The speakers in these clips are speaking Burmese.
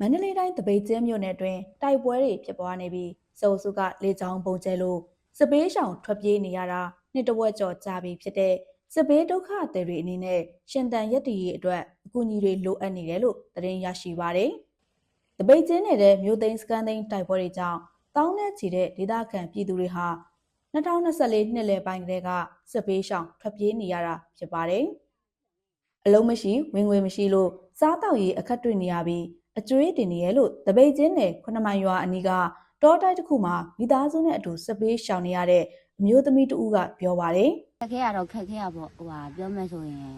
မန္တလေးတိုင်းတပိတ်ကျင်းမြို့နယ်တွင်တိုက်ပွဲတွေဖြစ်ပွားနေပြီးစုံစုကလေကြောင်းပုံကျဲလို့စပေးရှောင်ထွက်ပြေးနေရတာနှစ်တဝက်ကျော်ကြာပြီဖြစ်တဲ့စပေးဒုက္ခသည်တွေအနေနဲ့ရှင်တန်ရက်တည်ရေးအတွက်အကူအညီတွေလိုအပ်နေတယ်လို့သတင်းရရှိပါရယ်။တပိတ်ကျင်းနေတဲ့မြို့သိမ်းစကန်သိန်းတိုက်ပွဲတွေကြောင့်တောင်းနဲ့ချီတဲ့ဒေသခံပြည်သူတွေဟာ2024နှစ်လယ်ပိုင်းကတည်းကစပေးရှောင်ထွက်ပြေးနေရတာဖြစ်ပါတယ်။အလုံးမရှိဝင်ငွေမရှိလို့စားတောက်ရေးအခက်တွေ့နေရပြီး အကျွေးတင်နေရလို့တပိတ်ချင်းနယ်ခုနမိုင်ရွာအနီးကတောတိုက်တစ်ခုမှာမိသားစုနဲ့အတူစပေးရှောင်နေရတဲ့အမျိုးသမီးတဦးကပြောပါတယ်ခက်ခဲရတော့ခက်ခဲရပေါ့ဟိုဟာပြောမယ်ဆိုရင်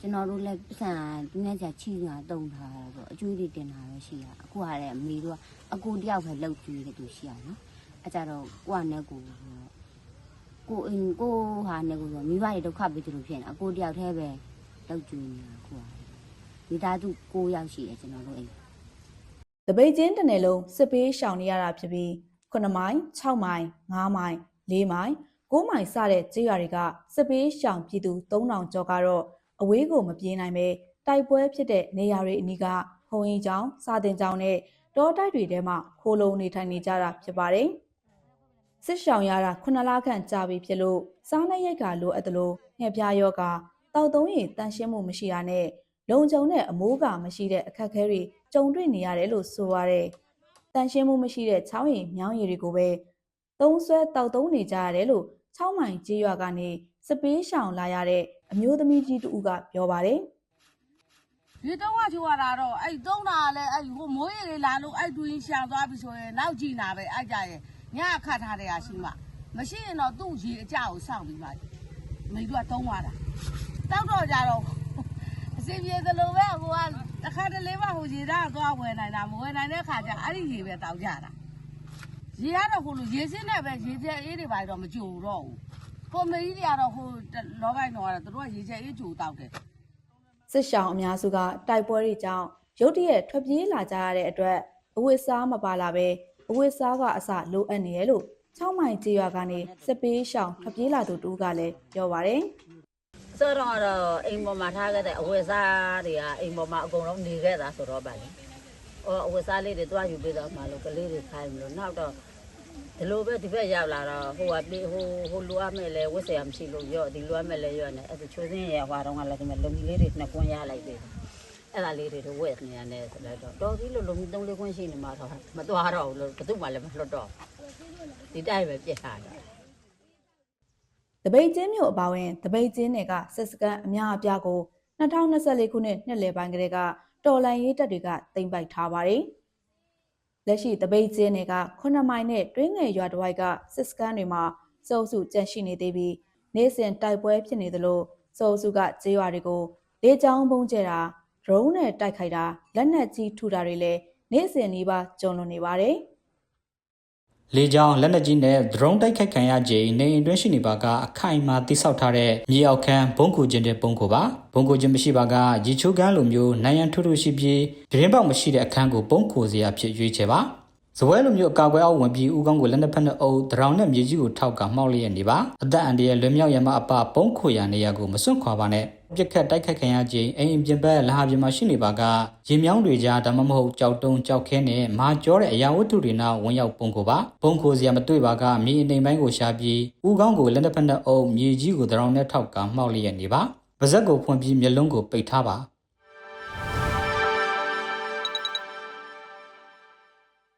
ကျွန်တော်တို့လည်းပတ်စံသူနဲ့ကြာချီတာတုံထားတာပေါ့အကျွေးတွေတင်တာပဲရှိရအခုကလည်းအမေတို့ကအကူတယောက်ပဲလှုပ်ကျွေးတယ်သူရှိရနော်အဲကြတော့ကိုကနဲ့ကိုကိုအင်းကိုဟာနဲ့ကိုဆိုမိဘတွေဒုက္ခပေးသူလို့ဖြစ်နေအကူတယောက်တည်းပဲလှုပ်ကျွေးနေတာကိုကမိသားစု9ယောက်ရှိတယ်ကျွန်တော်တို့အိမ် တပိတ်ချင်းတစ်နယ်လုံးစပေးရှောင်နေရတာဖြစ်ပြီးခုနမိုင်6မိုင်9မိုင်4မိုင်9မိုင်စတဲ့ကြေးရွာတွေကစပေးရှောင်ပြည်သူ3000ကျော်ကတော့အဝေးကိုမပြေးနိုင်ပဲတိုက်ပွဲဖြစ်တဲ့နေရာတွေအနီးကဟုံရင်ကျောင်းစာတင်ကျောင်းနဲ့တောတိုက်တွေထဲမှာခိုးလုံနေထိုင်နေကြတာဖြစ်ပါတယ်။စစ်ရှောင်ရတာခုနှစ်လခန့်ကြာပြီဖြစ်လို့စားနပ်ရိက္ခာလိုအပ်သလိုငှက်ပြားယောဂတောက်သုံးရင်တန်ရှင်းမှုမရှိတာနဲ့ လုံခြုံတဲ့အမိုးကမရှိတဲ့အခက်အခဲတွေကြုံတွေ့နေရတယ်လို့ဆိုပါရယ်။တန်ရှင်းမှုမရှိတဲ့ချောင်းရည်မြောင်းရည်တွေကိုပဲသုံးဆွဲတောက်သုံးနေကြရတယ်လို့6မိုင်ကြေးရွာကနေစပေးရှောင်လာရတဲ့အမျိုးသမီးကြီးတူကပြောပါတယ်ဒီတော့ကချိုးရတာတော့အဲ့သုံးတာကလည်းအဲ့ဟိုမိုးရည်လေးလာလို့အဲ့တွင်းရှာသွားပြီဆိုရင်နောက်ကြည့်နာပဲအဲ့ကြရဲ့ညခတ်ထားတဲ့ဟာရှိမှမရှိရင်တော့သူ့ရေအကြကိုစောင့်ပြီးမှမိတို့ကသုံးသွားတာတောက်တော့ကြတော့ အစီပြေသလိုပဲဟိုကတစ်ခါတလေမှဟိုရေသားသွားဝယ်နိုင်တာမဝယ်နိုင်တဲ့ခါကျအဲ့ဒီရေပဲတောက်ကြတာရေကတော့ဟိုလိုရေစင်းနဲ့ပဲရေကျအေးတွေပါတော့မကြိုတော့ဘူးကိုမေကြီးတွေကတော့ဟိုလောပိုင်းတော့ကတော့သူတို့ကရေကျအေးကြိုတောက်တယ်။စစ်ရှောင်အများစုကတိုက်ပွဲတွေကြောင့်ရုတ်တရက်ထွက်ပြေးလာကြရတဲ့အတွက်အဝတ်စားမပါလာပဲအဝတ်စားကအစလိုအပ်နေရလို့6မိုင်ကြေးရွာကနေစပေးရှောင်ထွက်ပြေးလာသူတူကလည်းပြောပါတယ်။ ဆိုတော့တော့အိမ်ပေါ်မှာထားခဲ့တဲ့အဝတ်စားတွေကအိမ်ပေါ်မှာအကုန်လုံးနေခဲ့တာဆိုတော့ဗာလေ။အော်အဝတ်စားလေးတွေတွားယူပေးတော့မှလို့ကလေးတွေခိုင်းမလို့နောက်တော့ဒီလိုပဲဒီဘက်ရောက်လာတော့ဟိုကပြေဟိုဟိုလူအမဲ့လဲဝတ်ဆရာမရှိလို့ရော့ဒီလူအမဲ့လဲရော့နေအဲ့ဒါချိုးစင်းရဟွာတော့ကလည်းဒီမှာလုံကြီးလေးတွေနှစ်ကွန်းရလိုက်ပြီ။အဲ့ဒါလေးတွေတော့ဝက်နေရတယ်ဆိုတော့တော်ပြီလို့လုံကြီးသုံးလေးကွန်းရှိနေမှာတော့မသွားတော့ဘူးလို့ဘယ်သူမှလည်းမလွတ်တော့ဘူးဒီတိုင်းပဲပြစ်ထားတာ တပိတ်ကျင်းမြို့အပါဝင်တပိတ်ကျင်းနယ်ကစစ်စကန်အများအပြားကို2024ခုနှစ်နှစ်လယ်ပိုင်းကတည်းကတော်လန်ရေးတပ်တွေကတင်ပိုက်ထားပါတယ်။လက်ရှိတပိတ်ကျင်းနယ်က9မိုင်နဲ့တွင်းငယ်ရွာတစ်ဝိုက်ကစစ်စကန်တွေမှာစုပ်စုကြန့်ရှိနေသေးပြီးနေ့စဉ်တိုက်ပွဲဖြစ်နေသလိုစုပ်စုကကျေးရွာတွေကိုလေကြောင်းပုံကျဲတာဒရုန်းနဲ့တိုက်ခိုက်တာလက်နက်ကြီးထုတာတွေလည်းနေ့စဉ်နှီးပါကြုံလွန်နေပါတယ်။ လေကြောင်းလက်နက်ကြီးနဲ့ drone တိုက်ခိုက်ခံရခြင်းနေအိမ်တွင်းရှိနေပါကအခိုင်အမာတိစောက်ထားတဲ့မြေအောက်ခန်းဘုံကူခြင်းတဲ့ဘုံကူပါဘုံကူခြင်းမရှိပါကရေချိုးကန်းလိုမျိုးနိုင်ရန်ထုထုရှိပြီးပြင်းပေါက်မရှိတဲ့အခန်းကိုဘုံကူစရာဖြစ်ရွေးချယ်ပါဇပွဲလိုမျိုးအကာအကွယ်အောက်ဝင်ပြီးဥကောင်းကိုလက်နက်ဖက်နဲ့အုပ်ဒရောင်နဲ့မြေကြီးကိုထောက်ကမှောက်လျက်နေပါအသက်အန္တရာယ်လွင်မြောက်ရန်မအပဘုံခွေရနေရကိုမစွန့်ခွာပါနဲ့ ပြက်ခတ်တိုက်ခတ်ခံရခြင်းအိမ်အပြင်ဘက်လဟာပြင်မှာရှိနေပါကရေမြောင်းတွေကြားဒါမှမဟုတ်ကြောက်တုံးကြောက်ခဲနဲ့မာကြောတဲ့အရာဝတ္ထုတွေနာဝင်ရောက်ပုံကိုပါပုံကိုစရာမတွေ့ပါကမြေအနေပိုင်းကိုရှာပြီးဥကောင်းကိုလက်နက်ဖက်နဲ့အုပ်မြေကြီးကိုဒရောင်နဲ့ထောက်ကမှောက်လျက်နေပါပါဇက်ကိုဖွင့်ပြီးမျက်လုံးကိုပိတ်ထားပါ